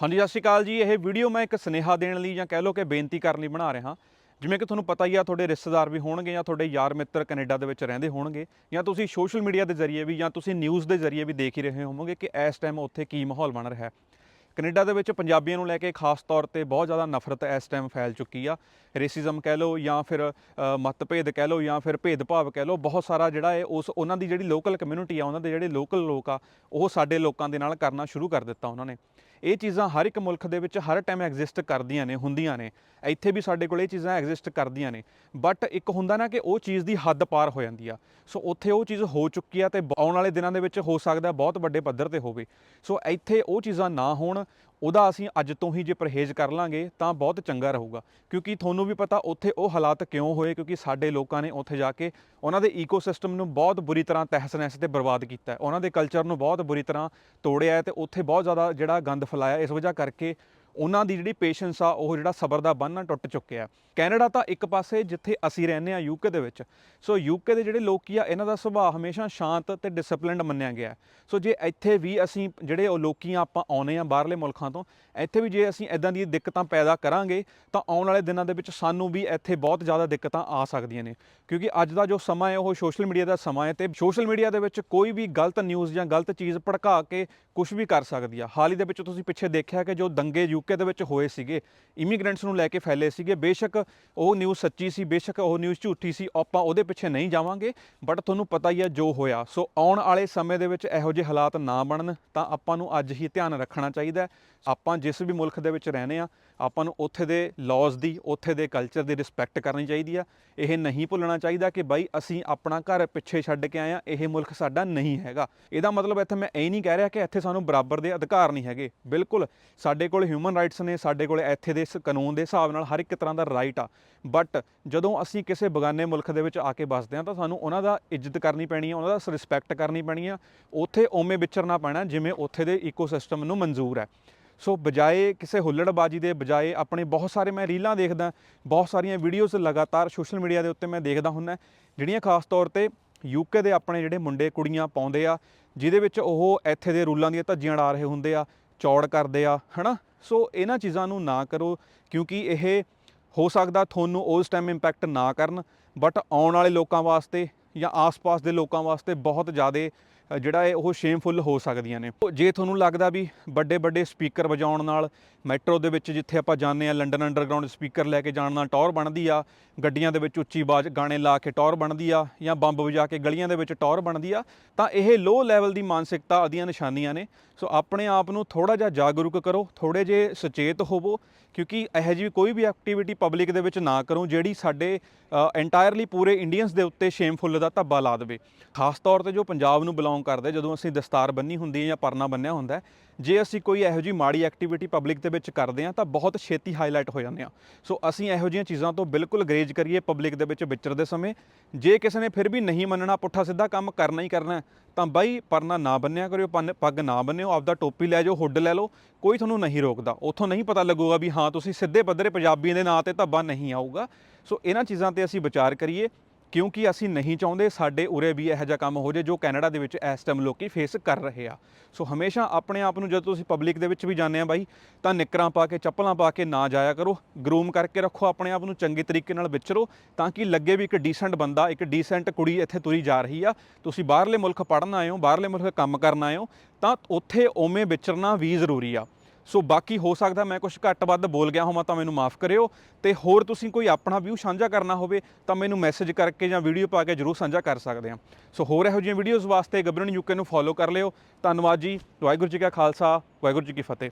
ਹਾਂਜੀ, ਸਤਿ ਸ਼੍ਰੀ ਅਕਾਲ ਜੀ। ਇਹ ਵੀਡੀਓ ਮੈਂ ਇੱਕ ਸੁਨੇਹਾ ਦੇਣ ਲਈ ਜਾਂ ਕਹਿ ਲਓ ਕਿ ਬੇਨਤੀ ਕਰਨ ਲਈ ਬਣਾ ਰਿਹਾ। ਜਿਵੇਂ ਕਿ ਤੁਹਾਨੂੰ ਪਤਾ ਹੀ ਆ, ਤੁਹਾਡੇ ਰਿਸ਼ਤੇਦਾਰ ਵੀ ਹੋਣਗੇ ਜਾਂ ਤੁਹਾਡੇ ਯਾਰ ਮਿੱਤਰ ਕੈਨੇਡਾ ਦੇ ਵਿੱਚ ਰਹਿੰਦੇ ਹੋਣਗੇ ਜਾਂ ਤੁਸੀਂ ਸੋਸ਼ਲ ਮੀਡੀਆ ਦੇ ਜ਼ਰੀਏ ਵੀ ਜਾਂ ਤੁਸੀਂ ਨਿਊਜ਼ ਦੇ ਜ਼ਰੀਏ ਵੀ ਦੇਖ ਹੀ ਰਹੇ ਹੋਵੋਗੇ ਕਿ ਇਸ ਟਾਈਮ ਉੱਥੇ ਕੀ ਮਾਹੌਲ ਬਣ ਰਿਹਾ ਹੈ। ਕੈਨੇਡਾ ਦੇ ਵਿੱਚ ਪੰਜਾਬੀਆਂ ਨੂੰ ਲੈ ਕੇ ਖਾਸ ਤੌਰ ਤੇ ਬਹੁਤ ਜ਼ਿਆਦਾ ਨਫ਼ਰਤ ਇਸ ਟਾਈਮ ਫੈਲ ਚੁੱਕੀ ਆ। ਰੇਸਿਜ਼ਮ ਕਹਿ ਲਓ ਜਾਂ ਫਿਰ ਮਤਭੇਦ ਕਹਿ ਲਓ ਜਾਂ ਫਿਰ ਭੇਦਭਾਵ ਕਹਿ ਲਓ, ਬਹੁਤ ਸਾਰਾ ਜਿਹੜਾ ਹੈ ਉਸ, ਉਹਨਾਂ ਦੀ ਜਿਹੜੀ ਲੋਕਲ ਕਮਿਊਨਿਟੀ ਆ, ਉਹਨਾਂ ਦੇ ਜਿਹੜੇ ਲੋਕਲ ਲੋਕ ਆ, ਉਹ ਸਾਡੇ ਲੋਕਾਂ ਦੇ ਨਾਲ ਕਰਨਾ ਸ਼ੁਰੂ ਕਰ ਦਿੱਤਾ ਉਹਨਾਂ ਨੇ। ਇਹ ਚੀਜ਼ਾਂ ਹਰ ਇੱਕ ਮੁਲਕ ਦੇ ਵਿੱਚ ਹਰ ਟਾਈਮ ਐਗਜ਼ਿਸਟ ਕਰਦੀਆਂ ਨੇ, ਹੁੰਦੀਆਂ ਨੇ। ਇੱਥੇ ਵੀ ਸਾਡੇ ਕੋਲ ਇਹ ਚੀਜ਼ਾਂ ਐਗਜ਼ਿਸਟ ਕਰਦੀਆਂ ਨੇ। ਬਟ ਇੱਕ ਹੁੰਦਾ ਨਾ ਕਿ ਉਹ ਚੀਜ਼ ਦੀ ਹੱਦ ਪਾਰ ਹੋ ਜਾਂਦੀ ਆ। ਸੋ ਉੱਥੇ ਉਹ ਚੀਜ਼ ਹੋ ਚੁੱਕੀ ਆ ਤੇ ਆਉਣ ਵਾਲੇ ਦਿਨਾਂ ਦੇ ਵਿੱਚ ਹੋ ਸਕਦਾ ਬਹੁਤ ਵੱਡੇ ਪੱਧਰ ਤੇ ਹੋਵੇ। ਸੋ ਇੱਥੇ ਉਹ ਚੀਜ਼ਾਂ ਨਾ ਹੋਣ ਉਹਦਾ ਅਸੀਂ ਅੱਜ ਤੋਂ ਹੀ ਜੇ ਪਰਹੇਜ਼ ਕਰ ਲਾਂਗੇ, ਤਾਂ ਬਹੁਤ ਚੰਗਾ ਰਹੂਗਾ। ਕਿਉਂਕਿ ਤੁਹਾਨੂੰ ਵੀ ਪਤਾ ਉੱਥੇ ਉਹ ਹਾਲਾਤ ਕਿਉਂ ਹੋਏ, ਕਿਉਂਕਿ ਸਾਡੇ ਲੋਕਾਂ ਨੇ ਉੱਥੇ ਜਾ ਕੇ ਉਹਨਾਂ ਦੇ ਈਕੋਸਿਸਟਮ ਨੂੰ ਬਹੁਤ ਬੁਰੀ ਤਰ੍ਹਾਂ ਤਹਿਸ ਨਹਿਸ ਤੇ ਬਰਬਾਦ ਕੀਤਾ। ਹੈ ਉਹਨਾਂ ਦੇ ਕਲਚਰ ਨੂੰ ਬਹੁਤ ਬੁਰੀ ਤਰ੍ਹਾਂ ਤੋੜਿਆ ਹੈ ਤੇ ਉੱਥੇ ਬਹੁਤ ਜ਼ਿਆਦਾ ਜਿਹੜਾ ਗੰਦ ਫੈਲਾਇਆ, ਇਸ ਵਜ੍ਹਾ ਕਰਕੇ ਉਹਨਾਂ ਦੀ ਜਿਹੜੀ ਪੇਸ਼ੈਂਸ ਆ, ਉਹ ਜਿਹੜਾ ਸਬਰ ਦਾ ਬੰਨ੍ਹ ਟੁੱਟ ਚੁੱਕਿਆ ਕੈਨੇਡਾ ਤਾਂ ਇੱਕ ਪਾਸੇ ਜਿੱਥੇ ਅਸੀਂ ਰਹਿੰਦੇ ਆ ਯੂਕੇ ਦੇ ਵਿੱਚ। ਸੋ ਯੂਕੇ ਦੇ ਜਿਹੜੇ ਲੋਕੀ ਆ, ਇਹਨਾਂ ਦਾ ਸੁਭਾਅ ਹਮੇਸ਼ਾ ਸ਼ਾਂਤ ਤੇ ਡਿਸਪਲਿਨਡ ਮੰਨਿਆ ਗਿਆ ਸੋ ਜੇ ਇੱਥੇ ਵੀ ਅਸੀਂ ਜਿਹੜੇ ਉਹ ਲੋਕੀ ਆ, ਆਪਾਂ ਆਉਨੇ ਆ ਬਾਹਰਲੇ ਮੁਲਕਾਂ ਤੋਂ, ਇੱਥੇ ਵੀ ਜੇ ਅਸੀਂ ਇਦਾਂ ਦੀਆਂ ਦਿੱਕਤਾਂ ਪੈਦਾ ਕਰਾਂਗੇ, ਤਾਂ ਆਉਣ ਵਾਲੇ ਦਿਨਾਂ ਦੇ ਵਿੱਚ ਸਾਨੂੰ ਵੀ ਇੱਥੇ ਬਹੁਤ ਜ਼ਿਆਦਾ ਦਿੱਕਤਾਂ ਆ ਸਕਦੀਆਂ ਨੇ। ਕਿਉਂਕਿ ਅੱਜ ਦਾ ਜੋ ਸਮਾਂ ਹੈ, ਉਹ ਸੋਸ਼ਲ ਮੀਡੀਆ ਦਾ ਸਮਾਂ ਹੈ ਤੇ ਸੋਸ਼ਲ ਮੀਡੀਆ ਦੇ ਵਿੱਚ ਕੋਈ ਵੀ ਗਲਤ ਨਿਊਜ਼ ਜਾਂ ਗਲਤ ਚੀਜ਼ ਭੜਕਾ ਕੇ ਕੁਝ ਵੀ ਕਰ ਸਕਦੀ ਆ। ਹਾਲ ਹੀ ਦੇ ਵਿੱਚ ਤੁਸੀਂ ਪਿੱਛੇ ਦੇਖਿਆ ਕਿ ਜੋ ਦੰਗੇ ਯੂਕੇ ਦੇ ਵਿੱਚ ਹੋਏ ਸੀਗੇ। ਇਮੀਗ੍ਰੈਂਟਸ ਨੂੰ ਲੈ ਕੇ ਫੈਲੇ ਸੀਗੇ। ਬੇਸ਼ੱਕ ਉਹ ਨਿਊਜ਼ ਸੱਚੀ ਸੀ, ਬੇਸ਼ੱਕ ਉਹ ਨਿਊਜ਼ ਝੂਠੀ ਸੀ, ਆਪਾਂ ਉਹਦੇ ਪਿੱਛੇ ਨਹੀਂ ਜਾਵਾਂਗੇ ਬਟ ਤੁਹਾਨੂੰ ਪਤਾ ਹੀ ਹੈ ਜੋ ਹੋਇਆ। ਸੋ ਆਉਣ ਵਾਲੇ ਸਮੇਂ ਦੇ ਵਿੱਚ ਇਹੋ ਜਿਹੇ ਹਾਲਾਤ ਨਾ ਬਣਨ, ਤਾਂ ਆਪਾਂ ਨੂੰ ਅੱਜ ਹੀ ਧਿਆਨ ਰੱਖਣਾ ਚਾਹੀਦਾ ਆਪਾਂ ਜਿਸ ਵੀ ਮੁਲਕ ਦੇ ਵਿੱਚ ਰਹਿੰਦੇ ਆ ਆਪਾਂ ਨੂੰ ਉੱਥੇ ਦੇ ਲਾਜ਼ ਦੀ, ਉੱਥੇ ਦੇ ਕਲਚਰ ਦੀ ਰਿਸਪੈਕਟ ਕਰਨੀ ਚਾਹੀਦੀ ਆ। ਇਹ ਨਹੀਂ ਭੁੱਲਣਾ ਚਾਹੀਦਾ ਕਿ ਬਾਈ ਅਸੀਂ ਆਪਣਾ ਘਰ ਪਿੱਛੇ ਛੱਡ ਕੇ ਆਏ ਆ ਇਹ ਮੁਲਕ ਸਾਡਾ ਨਹੀਂ ਹੈਗਾ। ਇਹਦਾ ਮਤਲਬ ਇੱਥੇ ਮੈਂ ਇਹ ਨਹੀਂ ਕਹਿ ਰਿਹਾ ਕਿ ਇੱਥੇ ਸਾਨੂੰ ਬਰਾਬਰ ਦੇ ਅਧਿਕਾਰ ਨਹੀਂ ਹੈਗੇ। ਬਿਲਕੁਲ, ਸਾਡੇ ਕੋਲ ਹਿਊਮਨ ਰਾਈਟਸ ਨੇ ਸਾਡੇ ਕੋਲ ਇੱਥੇ ਦੇ ਇਸ ਕਾਨੂੰਨ ਦੇ ਹਿਸਾਬ ਨਾਲ ਹਰ ਇੱਕ ਤਰ੍ਹਾਂ ਦਾ ਰਾਈਟ ਆ। ਬਟ ਜਦੋਂ ਅਸੀਂ ਕਿਸੇ ਬਗਾਨੇ ਮੁਲਕ ਦੇ ਵਿੱਚ ਆ ਕੇ ਵੱਸਦੇ ਹਾਂ ਤਾਂ ਸਾਨੂੰ ਉਹਨਾਂ ਦਾ ਇੱਜ਼ਤ ਕਰਨੀ ਪੈਣੀ ਆ, ਉਹਨਾਂ ਦਾ ਰਿਸਪੈਕਟ ਕਰਨੀ ਪੈਣੀ ਆ। ਉੱਥੇ ਓਵੇਂ ਵਿਚਰਨਾ ਪੈਣਾ ਜਿਵੇਂ ਉੱਥੇ ਦੇ ਈਕੋਸਿਸਟਮ ਨੂੰ ਮਨਜ਼ੂਰ ਹੈ। ਸੋ ਬਜਾਏ ਕਿਸੇ ਹੁੱਲੜਬਾਜੀ ਦੇ, ਬਜਾਏ ਆਪਣੇ ਬਹੁਤ ਸਾਰੇ ਮੈਂ ਰੀਲਾਂ ਦੇਖਦਾ, ਬਹੁਤ ਸਾਰੀਆਂ ਵੀਡੀਓਜ਼ ਲਗਾਤਾਰ ਸੋਸ਼ਲ ਮੀਡੀਆ ਦੇ ਉੱਤੇ ਮੈਂ ਦੇਖਦਾ ਹੁੰਦਾ, ਜਿਹੜੀਆਂ ਖਾਸ ਤੌਰ ਤੇ ਯੂਕੇ ਦੇ ਆਪਣੇ ਜਿਹੜੇ ਮੁੰਡੇ ਕੁੜੀਆਂ ਪਾਉਂਦੇ ਆ, ਜਿਹਦੇ ਵਿੱਚ ਉਹ ਇੱਥੇ ਦੇ ਰੂਲਾਂ ਦੀਆਂ ਧੱਜੀਆਂ ਉਡਾ ਰਹੇ ਹੁੰਦੇ ਆ, ਚੌੜ ਕਰਦੇ ਆ, ਹਨਾ? ਸੋ ਇਹਨਾਂ ਚੀਜ਼ਾਂ ਨੂੰ ਨਾ ਕਰੋ, ਕਿਉਂਕਿ ਇਹ ਹੋ ਸਕਦਾ ਤੁਹਾਨੂੰ ਉਸ ਟਾਈਮ ਇੰਪੈਕਟ ਨਾ ਕਰਨ ਬਟ ਆਉਣ ਵਾਲੇ ਲੋਕਾਂ ਵਾਸਤੇ ਜਾਂ ਆਸ-ਪਾਸ ਦੇ ਲੋਕਾਂ ਵਾਸਤੇ ਬਹੁਤ ਜ਼ਿਆਦਾ ਜਿਹੜਾ ਹੈ ਉਹ ਸ਼ੇਮਫੁਲ ਹੋ ਸਕਦੀਆਂ ਨੇ। ਜੇ ਤੁਹਾਨੂੰ ਲੱਗਦਾ ਵੀ ਵੱਡੇ ਵੱਡੇ ਸਪੀਕਰ ਵਜਾਉਣ ਨਾਲ ਮੈਟਰੋ ਦੇ ਵਿੱਚ ਜਿੱਥੇ ਆਪਾਂ ਜਾਂਦੇ ਆ ਲੰਡਨ ਅੰਡਰਗਰਾਉਂਡ ਸਪੀਕਰ ਲੈ ਕੇ ਜਾਣ ਨਾਲ ਟੌਰ ਬਣਦੀ ਆ, ਗੱਡੀਆਂ ਦੇ ਵਿੱਚ ਉੱਚੀ ਬਾਜ ਗਾਣੇ ਲਾ ਕੇ ਟੌਰ ਬਣਦੀ ਆ ਜਾਂ ਬੰਬ ਵਜਾ ਕੇ ਗਲੀਆਂ ਦੇ ਵਿੱਚ ਟੌਰ ਬਣਦੀ ਆ, ਤਾਂ ਇਹ ਲੋ ਲੈਵਲ ਦੀ ਮਾਨਸਿਕਤਾ ਦੀਆਂ ਨਿਸ਼ਾਨੀਆਂ ਨੇ। ਸੋ ਆਪਣੇ ਆਪ ਨੂੰ ਥੋੜਾ ਜਿਹਾ ਜਾਗਰੂਕ ਕਰੋ ਥੋੜੇ ਜੇ ਸੁਚੇਤ ਹੋਵੋ, ਕਿਉਂਕਿ ਇਹੋ ਜਿਹੀ ਕੋਈ ਵੀ ਐਕਟੀਵਿਟੀ ਪਬਲਿਕ ਦੇ ਵਿੱਚ ਨਾ ਕਰੋ, ਜਿਹੜੀ ਸਾਡੇ ਐਂਟਾਇਰਲੀ ਪੂਰੇ ਇੰਡੀਅਨਸ ਦੇ ਉੱਤੇ ਸ਼ੇਮਫੁੱਲ ਦਾ ਧੱਬਾ ਲਾ ਦੇਵੇ। ਖਾਸ ਤੌਰ ਤੇ ਜੋ ਪੰਜਾਬ ਨੂੰ ਬਿਲੋਂਗ ਕਰਦੇ, ਜਦੋਂ ਅਸੀਂ ਦਸਤਾਰ ਬੰਨੀ ਹੁੰਦੀ ਹੈ ਜਾਂ ਪਰਨਾ ਬੰਨਿਆ ਹੁੰਦਾ ਜੇ ਅਸੀਂ ਕੋਈ ਇਹੋ ਜਿਹੀ ਮਾੜੀ ਐਕਟੀਵਿਟੀ ਪਬਲਿਕ ਦੇ ਵਿੱਚ ਕਰਦੇ ਹਾਂ, ਤਾਂ ਬਹੁਤ ਛੇਤੀ ਹਾਈਲਾਈਟ ਹੋ ਜਾਂਦੇ ਆ ਸੋ ਅਸੀਂ ਇਹੋ ਜਿਹੀਆਂ ਚੀਜ਼ਾਂ ਤੋਂ ਬਿਲਕੁਲ ਗਰੇਜ ਕਰੀਏ ਪਬਲਿਕ ਦੇ ਵਿੱਚ ਵਿਚਰਦੇ ਸਮੇਂ। ਜੇ ਕਿਸੇ ਨੇ ਫਿਰ ਵੀ ਨਹੀਂ ਮੰਨਣਾ, ਪੁੱਠਾ ਸਿੱਧਾ ਕੰਮ ਕਰਨਾ ਹੀ ਕਰਨਾ ਤਾਂ ਬਾਈ ਪਰਨਾ ਨਾ ਬੰਨਿਆ ਕਰਿਓ, ਪੰਨ- ਪੱਗ ਨਾ ਬੰਨਿਓ ਆਪਦਾ ਟੋਪੀ ਲੈ ਜਾਓ, ਹੁੱਡ ਲੈ ਲਓ, ਕੋਈ ਤੁਹਾਨੂੰ ਨਹੀਂ ਰੋਕਦਾ। ਉੱਥੋਂ ਨਹੀਂ ਪਤਾ ਲੱਗੂਗਾ ਵੀ ਹਾਂ, ਤੁਸੀਂ ਸਿੱਧੇ ਪੱਧਰੇ ਪੰਜਾਬੀਆਂ ਦੇ ਨਾਂ ਤੇ ਧੱਬਾ ਨਹੀਂ ਆਊਗਾ। ਸੋ ਇਹਨਾਂ ਚੀਜ਼ਾਂ ਤੇ ਅਸੀਂ ਵਿਚਾਰ ਕਰੀਏ। ਕਿਉਂਕਿ ਅਸੀਂ ਨਹੀਂ ਚਾਹੁੰਦੇ ਸਾਡੇ ਉਰੇ ਵੀ ਇਹੋ ਜਿਹਾ ਕੰਮ ਹੋ ਜੇ ਜੋ ਕੈਨੇਡਾ ਦੇ ਵਿੱਚ ਇਸ ਟਾਈਮ ਲੋਕੀ ਫੇਸ ਕਰ ਰਹੇ ਆ। ਸੋ ਹਮੇਸ਼ਾ ਆਪਣੇ ਆਪ ਨੂੰ ਜਦੋਂ ਤੁਸੀਂ ਪਬਲਿਕ ਦੇ ਵਿੱਚ ਵੀ ਜਾਂਦੇ ਆ ਬਾਈ, ਤਾਂ ਨਿੱਕਰਾਂ ਪਾ ਕੇ, ਚੱਪਲਾਂ ਪਾ ਕੇ ਨਾ ਜਾਇਆ ਕਰੋ। ਗਰੂਮ ਕਰਕੇ ਰੱਖੋ ਆਪਣੇ ਆਪ ਨੂੰ, ਚੰਗੇ ਤਰੀਕੇ ਨਾਲ ਵਿਚਰੋ, ਤਾਂ ਕਿ ਲੱਗੇ ਵੀ ਇੱਕ ਡੀਸੈਂਟ ਬੰਦਾ, ਇੱਕ ਡੀਸੈਂਟ ਕੁੜੀ ਇੱਥੇ ਤੁਰੀ ਜਾ ਰਹੀ ਆ। ਤੁਸੀਂ ਬਾਹਰਲੇ ਮੁਲਕ ਪੜਨ ਆਏ ਹੋ, ਬਾਹਰਲੇ ਮੁਲਕ ਕੰਮ ਕਰਨ ਆਏ ਹੋ, ਤਾਂ ਉੱਥੇ ਓਵੇਂ ਵਿਚਰਨਾ ਵੀ ਜ਼ਰੂਰੀ ਆ। ਸੋ ਬਾਕੀ ਹੋ ਸਕਦਾ ਮੈਂ ਕੁਝ ਘੱਟ ਵੱਧ ਬੋਲ ਗਿਆ ਹੋਵਾਂ ਤਾਂ ਮੈਨੂੰ ਮਾਫ ਕਰਿਓ ਤੇ ਹੋਰ ਤੁਸੀਂ ਕੋਈ ਆਪਣਾ ਵਿਊ ਸਾਂਝਾ ਕਰਨਾ ਹੋਵੇ ਤਾਂ ਮੈਨੂੰ ਮੈਸੇਜ ਕਰਕੇ ਜਾਂ ਵੀਡੀਓ ਪਾ ਕੇ ਜਰੂਰ ਸਾਂਝਾ ਕਰ ਸਕਦੇ ਆ ਸੋ ਹੋਰ ਇਹੋ ਜਿਹੀਆਂ ਵੀਡੀਓਜ਼ ਵਾਸਤੇ ਗੱਬਰਣ ਯੂਕੇ ਨੂੰ ਫੋਲੋ ਕਰ ਲਿਓ। ਧੰਨਵਾਦ ਜੀ। ਵਾਹਿਗੁਰੂ ਜੀ ਕਾ ਖਾਲਸਾ। ਵਾਹਿਗੁਰੂ ਜੀ ਕੀ ਫਤਿਹ।